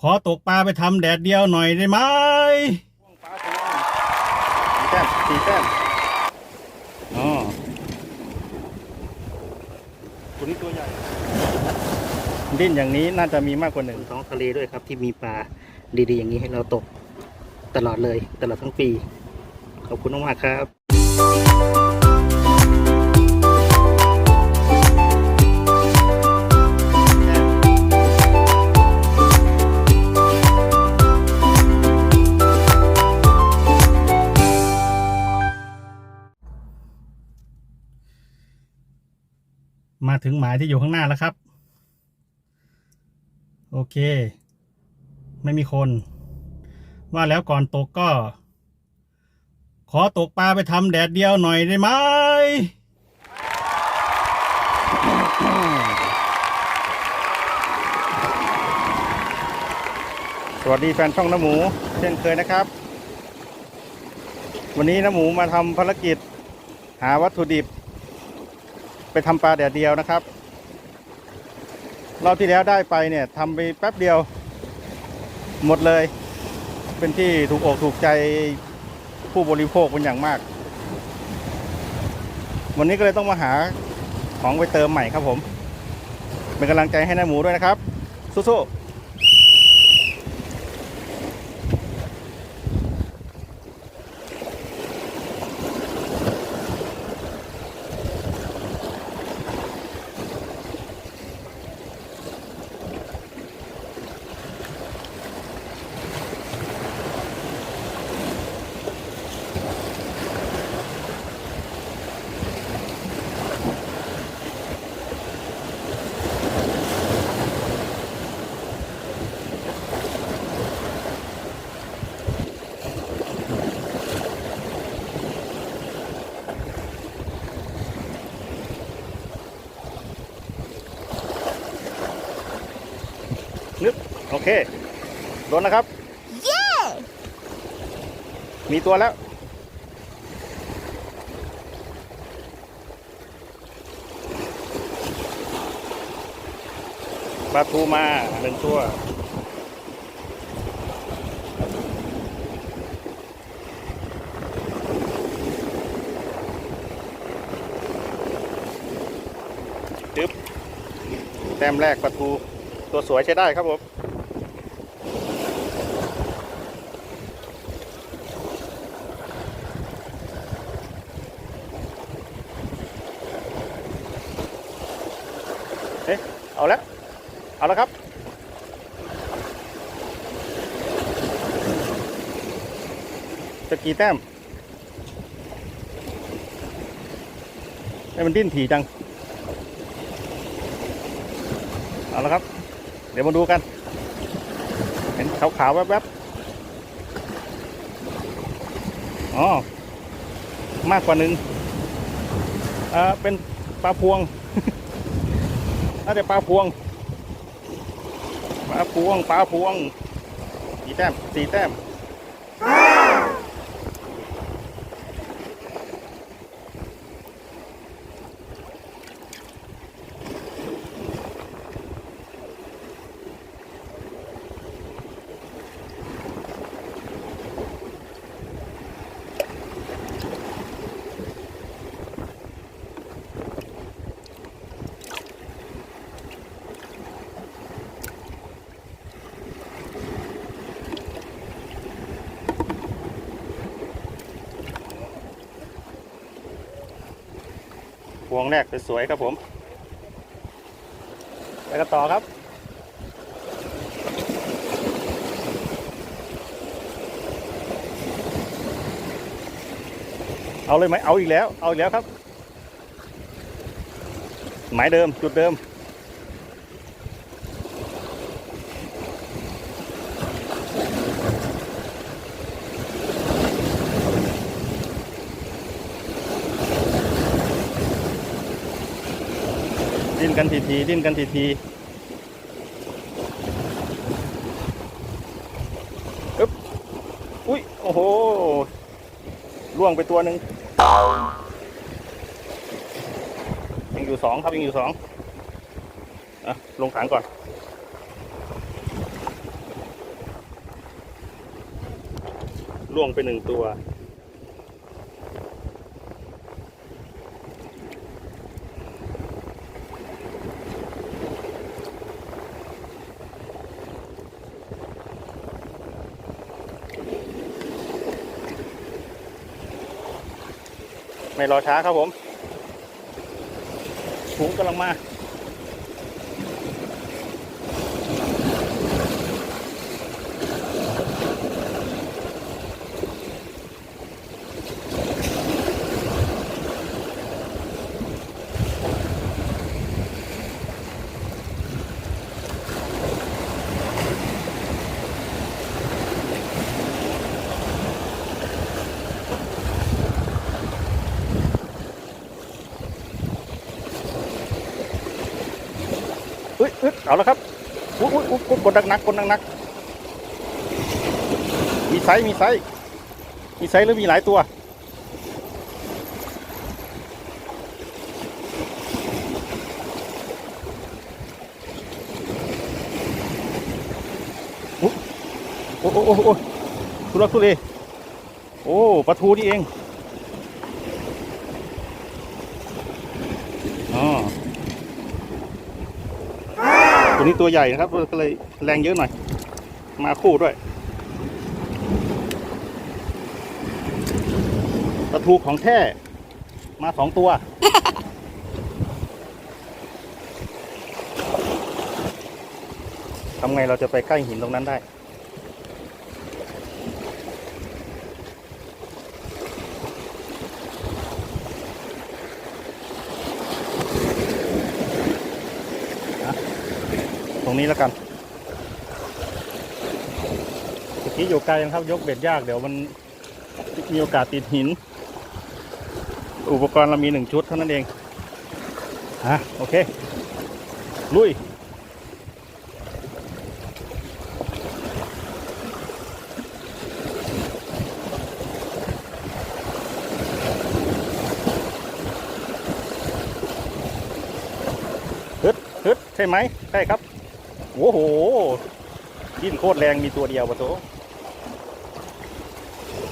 ขอตกปลาไปทำแดดเดียวหน่อยได้ไหมปลาทองสี่แต้มสี่แต้มอ๋อตัวนี้ตัวใหญ่ ดิ้นอย่างนี้น่าจะมีมากกว่าหนึ่งท้องทะเลด้วยครับ ที่มีปลาดีๆ อย่างนี้ให้เราตกตลอดเลย ตลอดทั้งปี ขอบคุณมากๆครับ มาถึงหมายที่อยู่ข้างหน้าแล้วครับ โอเค ไม่มีคน ว่าแล้วก่อนตกก็ ขอตกปลาไปทำแดดเดียวหน่อยได้ไหมสวัสดีแฟนช่องน้ำหมู เช่นเคยนะครับ วันนี้น้ำหมูมาทำภารกิจ หาวัตถุดิบ ไปทำปลาแดดเดียวนะครับรอบที่แล้วได้ไปเนี่ยทำไปแป๊บเดียว หมดเลย เป็นที่ถูกอกถูกใจผู้บริโภคเป็นอย่างมาก วันนี้ก็เลยต้องมาหาของไปเติมใหม่ครับผม เป็นกำลังใจให้น้าหมูด้วยนะครับสู้ๆ นึกโอ เคโดนนะครับ เย้ มีตัวแล้ว ปลาทูมาหนึ่งตัวจึ๊บแต้มแรกปลาทูตัวสวยใช้ได้ครับผม เอ๊ะ เอาแล้ว เอาแล้วครับ จะ กี่แต้มให้มันดิ้นถี่จัง เอาละครับ เดี๋ยวมาดูกัน เห็นขาวๆแวบๆ อ๋อ มากกว่าหนึ่งเอ่อเป็นปลาพวง น่าจะปลาพวง ปลาพวง ปลาพวงสี่แต้มสี่แต้ม พวงแรกสวยๆครับผมไปกันต่อครับ เอาเลยไหมเอาอีกแล้ว เอาอีกแล้วครับ หมายเดิมจุดเดิมันทีทีดิ้นกันทีทีอึ๊บอุ๊ยโอ้โหล่วงไปตัวหนึ่งยังอยู่สองครับยังอยู่สองอะลงถังก่อนล่วงไปหนึ่งตัว ไม่รอช้าครับผมถุงกำลังมา เอาแล้วครับอุ้ยอุ้ยอุ้ยกดดักนักกดดักนักมีไซส์มีไซส์มีไซส์หรือมีหลายตัวโอ้โอ้โอ้โอ้โอ้ทุลักทุเลโอ้ปลาทูนี่เองอ๋อ ตั วนี้ตัวใหญ่นะครับก็เลยแรงเยอะหน่อย มาคู่ด้วยปลาทูของแท้มาสองตัวทำไงเราจะไปใกล้หินตรงนั้นได้ รงนี้แล้วกันเมื่อกี้อยู่ไกลนะครับยกเบ็ดยากเดี๋ยวมันมีโอกาสติดหิน อุปกรณ์เรามีหนึ่งชุดเท่านั้นเองอะโอเค ลุยฮึดฮึดใช่ไหมใช่ครับ โอ้โหดิ้นโคตรแรงมีตัวเดียวปะโต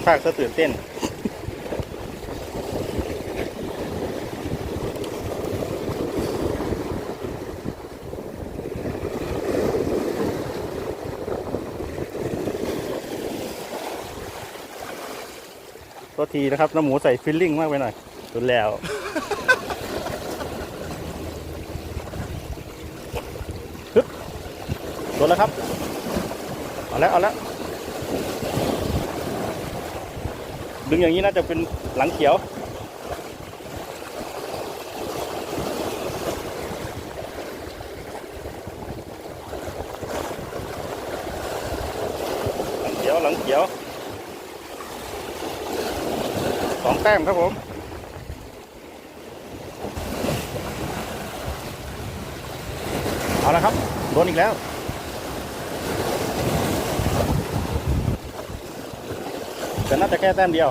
ภาคซะตื่นเต้น ตัวทีนะครับ น้ำหมูใส่ฟิลลิ่งมากไปหน่อยสุดแล้ว โด นแล้วครับ เอาแล้วเอาแล้วดึงอย่างนี้น่าจะเป็นหลังเขียว หลังเขียวหลังเขียวสองแต้มครับผมเอาละครับโดนอีกแล้ว แต่น่าจะแค่แต้มเดียว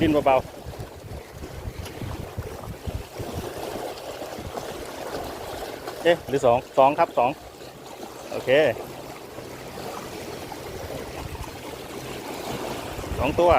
ดินเบาๆเอ๊ะหรือสองสองครับสองโอเคสองตัว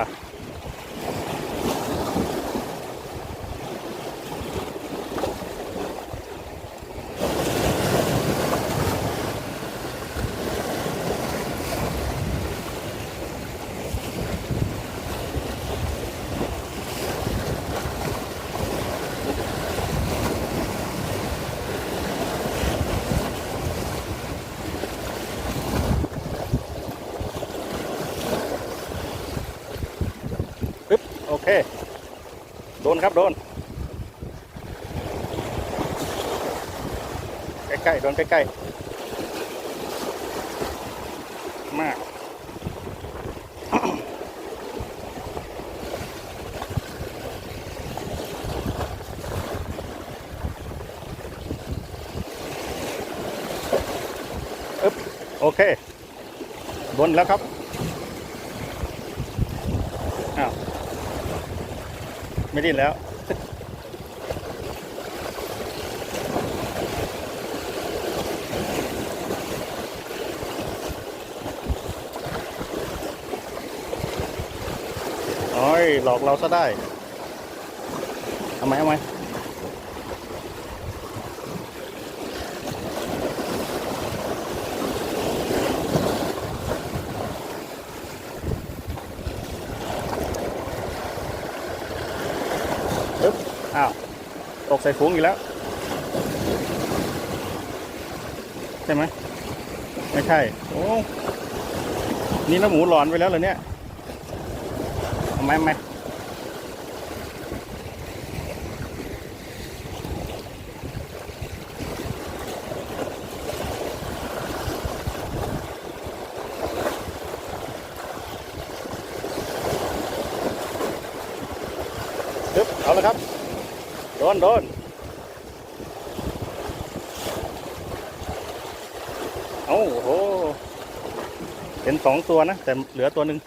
เคโดนครับโดนใกล้ๆโดนใกล้ๆมากโอเคโดนแล้วครับ อ้าว ไม่ดิ้นแล้วโอ้ยหลอกเราซะได้ ทำไมทำไมปึ๊บอ้าว ต กใส่ฝูงอีกแล้ว ใช่ไหมไม่ใช่ โอ้นี่น้ำหมูหลอนไปแล้วเหรอเนี่ยเอาไหมไหมเอาลยครับ โดนโดนเอาโอ้โห เห็นสองตัวนะ แต่เหลือตัวหนึ่ง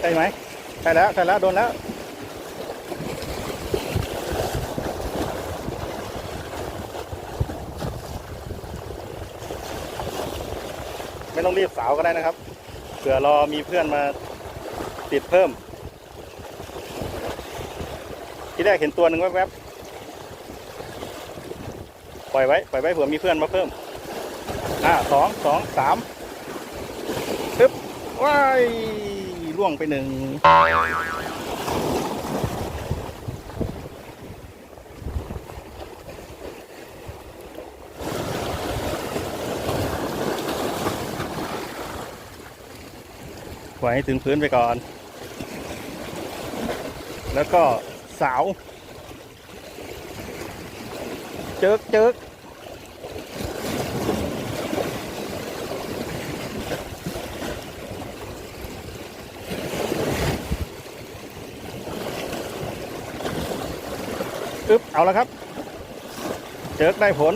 ใช่ไหมใช่แล้วใช่แล้วโดนแล้วไม่ต้องรีบสาวก็ได้นะครับเผื่อรอมีเพื่อนมาติดเพิ่ม ที่แรกเห็นตัวหนึ่งแวบๆปล่อยไว้ปล่อยไว้เผื่อมีเพื่อนมาเพิ่ม อ่าสองสองสามปึ๊บว้าย ล่วงไปหนึ่งปล่อยให้ถึงพื้นไปก่อน แล้วก็สาว เจิกเจิก เอาแล้วครับ เจิกได้ผล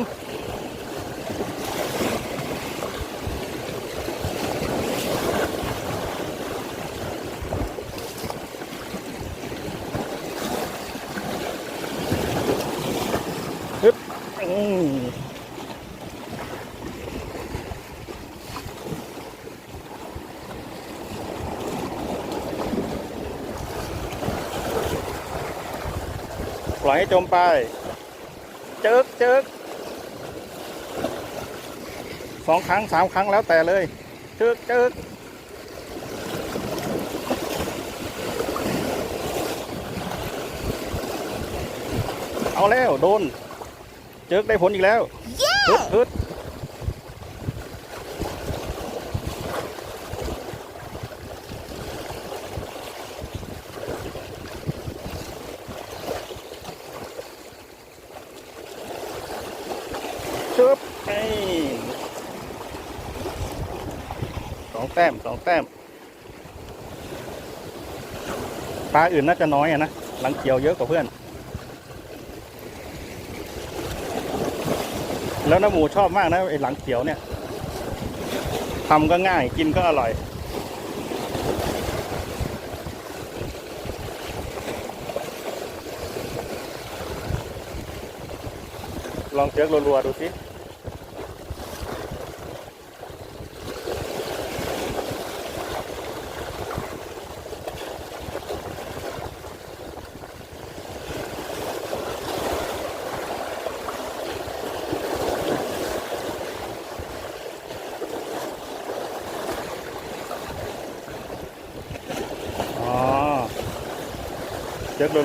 ปล่อยให้จมไป เจิกเจิกสองครั้งสามครั้งแล้วแต่เลย เจิกเจิกเอาแล้ว โดน เจิกได้ผลอีกแล้วฮึดฮึดชึบไอ้สองแต้มสองแต้มปลาอื่นน่าจะน้อยอะนะหลังเกี่ยวเยอะกว่าเพื่อน แล้วน้าหมูชอบมากนะไอ้หลังเขียวเนี่ยทำก็ง่ายกินก็อร่อยลองเจิกรัวๆดูสิ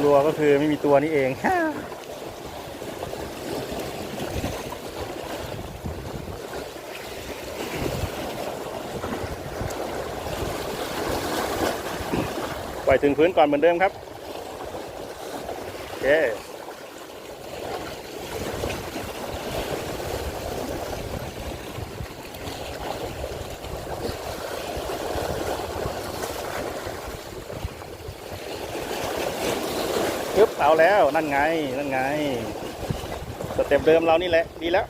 รัวๆก็คือไม่มีตัวนี้เองปล่อยถึงพื้นก่อนเหมือนเดิมครับโอเค ปึ๊บ เอาแล้วนั่นไงนั่นไงสเต็ปเดิมเรานี่แหละ ดีแล้ว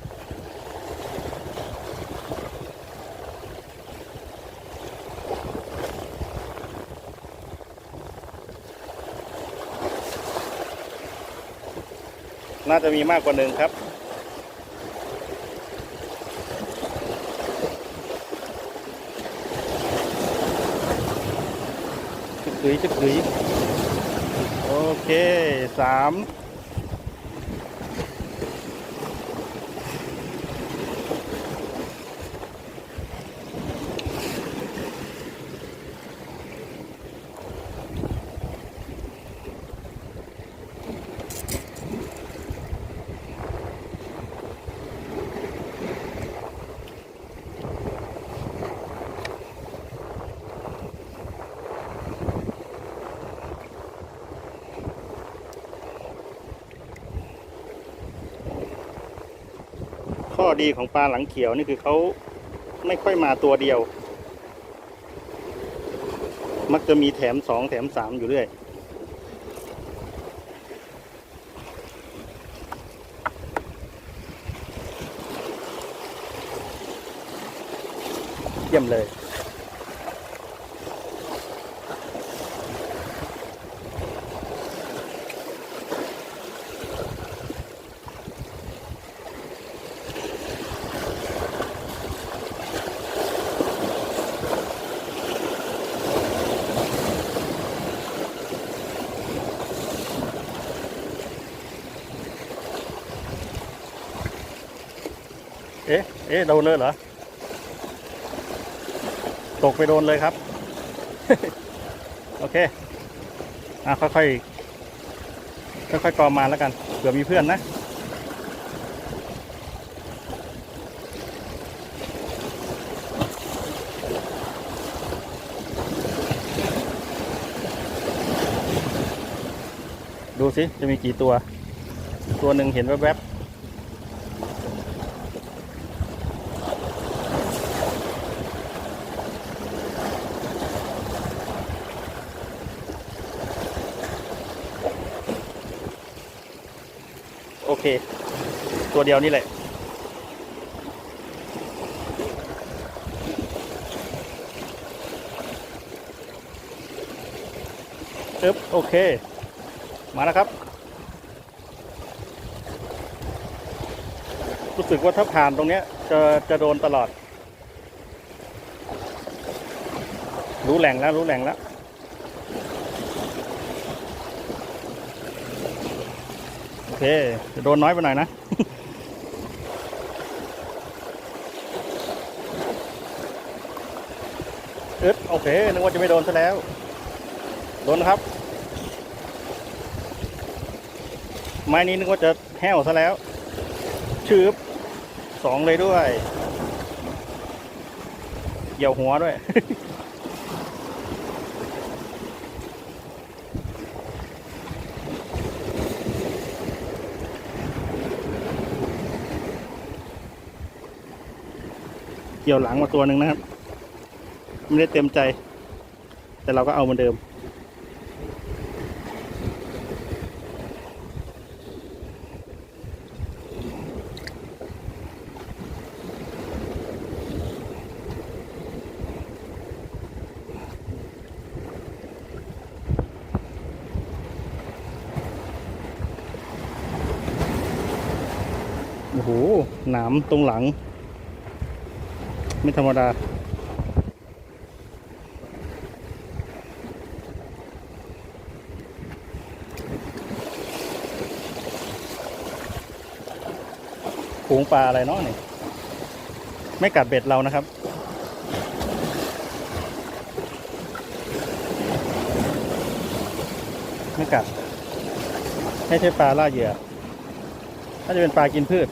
น่าจะมีมากกว่าหนึ่งครับจุกดุยจุกดุยโอ สาม ดีของปลาหลังเขียวนี่คือเขาไม่ค่อยมาตัวเดียว มักจะมีแถมสองแถมสามอยู่เรื่อย เยี่ยมเลย เอ๊ะเอ๊ะโดนเลยเหรอ ตกไปโดนเลยครับ โอเค อะค่อยๆ ค่อยๆกอมมาแล้วกันเผื่อมีเพื่อนนะดูสิ จะมีกี่ตัว ตัวหนึ่งเห็นแวบๆ โอเค ตัวเดียวนี่แหละ อึ๊บโอเค มาแล้วครับ รู้สึกว่าถ้าผ่านตรงเนี้ยจะจะโดนตลอด รู้แหล่งแล้วรู้แหล่งแล้วโอเค จะโดนน้อยไปหน่อยนะ อึดโอเคนึกว่าจะไม่โดนซะแล้ว โดนนะครับ ไม้นี้นึกว่าจะแห้วซะแล้ว ชืบสองเลยด้วยเหยี่ยวหัวด้วย เกี่ยวหลังมาตัวหนึ่งนะครับ ไม่ได้เต็มใจ แต่เราก็เอาเหมือนเดิม โอ้โห หนามตรงหลัง ไม่ธรรมดา ฝูงปลาอะไรเนาะนี่ไม่กัดเบ็ดเรานะครับ ไม่กัด ไม่ใช่ปลาล่าเหยื่อน่าจะเป็นปลากินพืช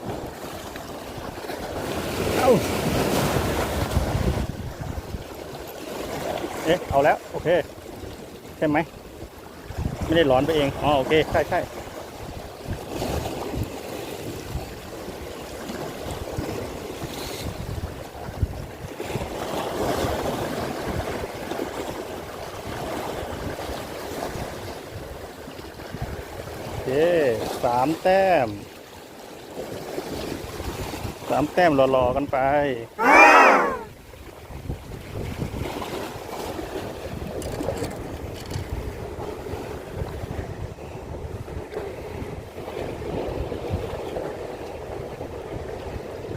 เอ้าเอ๊ะเอาแล้ว โอเค ใช่ไหม ไม่ได้หลอนไปเอง อ๋อ โอเค ใช่ใช่ เค สามแต้มสามแต้มรอๆกันไป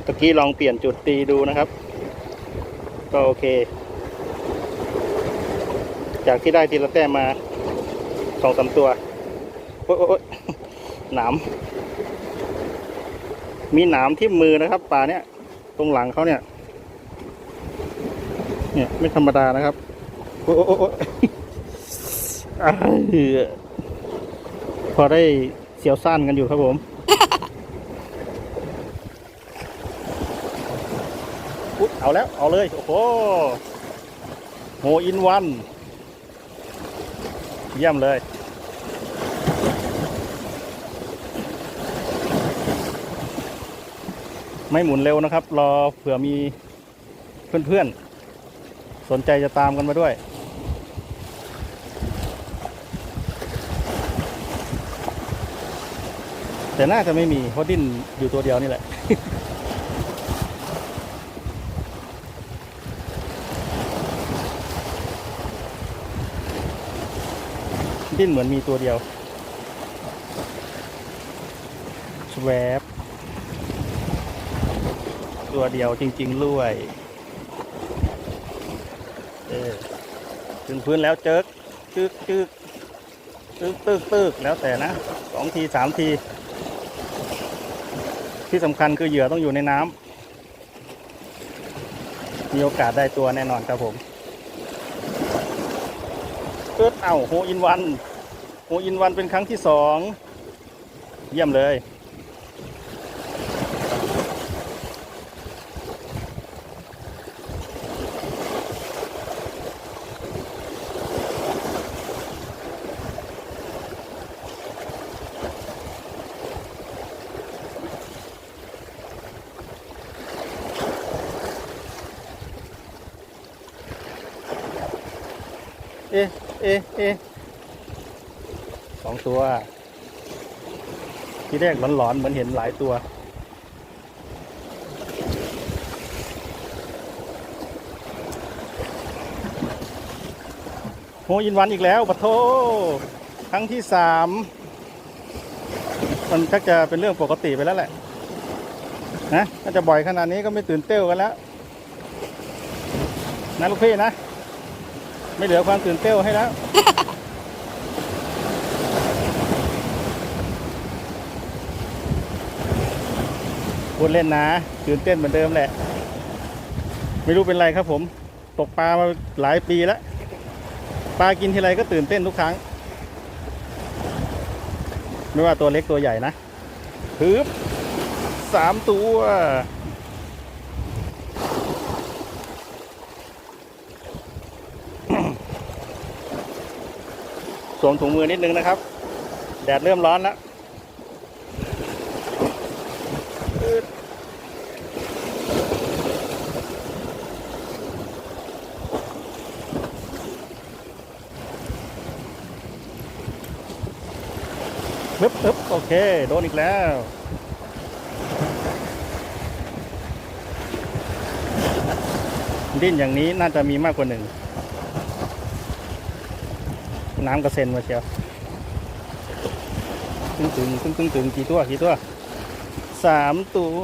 ตะกี้ลองเปลี่ยนจุดตีดูนะครับ ก็โอเค จากที่ได้ทีละแต้มมาสองสามตัว โอ๊ยโอ๊ยโอ๊ย หนามมีหนามที่มือนะครับปลาเนี่ยตรงหลังเขาเนี่ย เนี่ย ไม่ธรรมดานะครับ โอ๊ยโอ๊ยโอ้พอได้เสียวสั้นกันอยู่ครับผมอุ๊ยเอาแล้ว เอาเลย โอ้โหโหอินวัน เยี่ยมเลย ไม่หมุนเร็วนะครับ รอเผื่อมีเพื่อนๆ สนใจจะตามกันมาด้วย แต่น่าจะไม่มีเพราะดิ้นอยู่ตัวเดียวนี่แหละดิ้นเหมือนมีตัวเดียวสวบ ตัวเดียวจริงๆลุยเออถึงพื้นแล้วเจิกจึกจึกตึกตึกตึกแล้วแต่นะสองทีสามที ที่สำคัญคือเหยื่อต้องอยู่ในน้ำมีโอกาสได้ตัวแน่นอนครับผมเอิดเอ้าโฮอินวันโฮอินวันเป็นครั้งที่สอง เยี่ยมเลย อ๊ะเอ๊ะเอ๊ะสองตัว ที่แรกหลอนๆเหมือนเห็นหลายตัวโฮยินวันอีกแล้วปะโทครั้งที่สามมันชักจะเป็นเรื่องปกติไปแล้วแหละนะถ้าจะบ่อยขนาดนี้ก็ไม่ตื่นเต้วกันแล้วนะลูกพี่นะ ไม่เหลือความตื่นเต้วให้แล้ว พูดเล่นนะ ตื่นเต้นเหมือนเดิมแหละ ไม่รู้เป็นไรครับผม ตกปลามาหลายปีแล้ว ปลากินทีไรก็ตื่นเต้นทุกครั้ง ไม่ว่าตัวเล็กตัวใหญ่นะฮึบสามตัว สวมถุงมือนิดนึงนะครับ แดดเริ่มร้อนแล้วปึ๊บปึ๊บโอเค โดนอีกแล้วดิ้นอย่างนี้น่าจะมีมากกว่าหนึ่ง น้ำกระเซ็นมาเชียวตึงตึงตึงตึงตึงกี่ตัวกี่ตัวสามตัว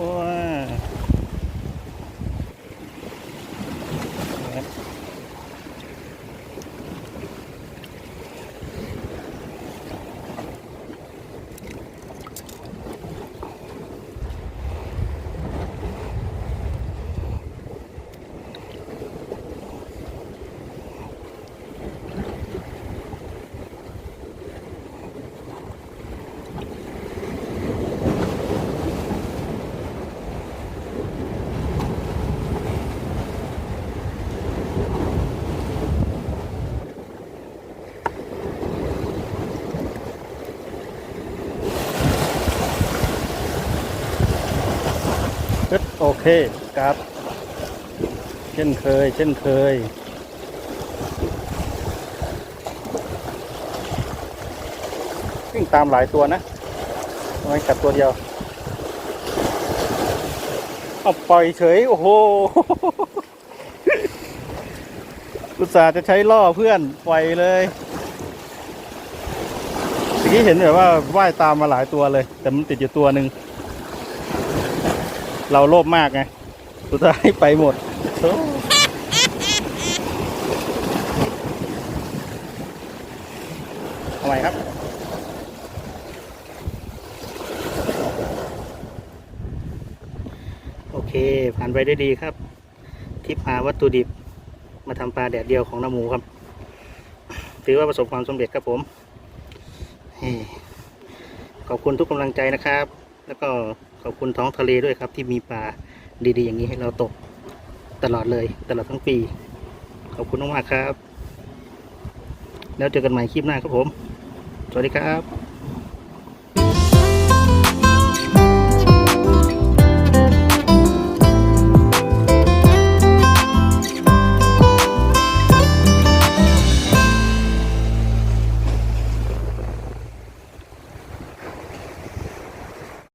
ปึ๊บโอเคครับ เช่นเคย เช่นเคย วิ่งตามหลายตัวนะไมกัดตัวเดียวเอาปล่อยเฉย โอ้โหอุตส่าห์จะใช้ล่อเพื่อนปล่อยเลยเมื่อกี้เห็นแบบว่าว่ายตามมาหลายตัวเลย แต่มันติดอยู่ตัวหนึ่ง เราโลภมากไง สุดท้ายไปหมดทำไมครับ โอเค ผ่านไปได้ดีครับ ทิปหาวัตถุดิบ มาทำปลาแดดเดียวของน้าหมูครับ ถือว่าประสบความสำเร็จครับผม ขอบคุณทุกกำลังใจนะครับ แล้วก็ ขอบคุณท้องทะเลด้วยครับ ที่มีปลาดีๆ อย่างนี้ให้เราตกตลอดเลย ตลอดทั้งปี ขอบคุณมากครับ แล้วเจอกันใหม่คลิปหน้าครับผม สวัสดีครับ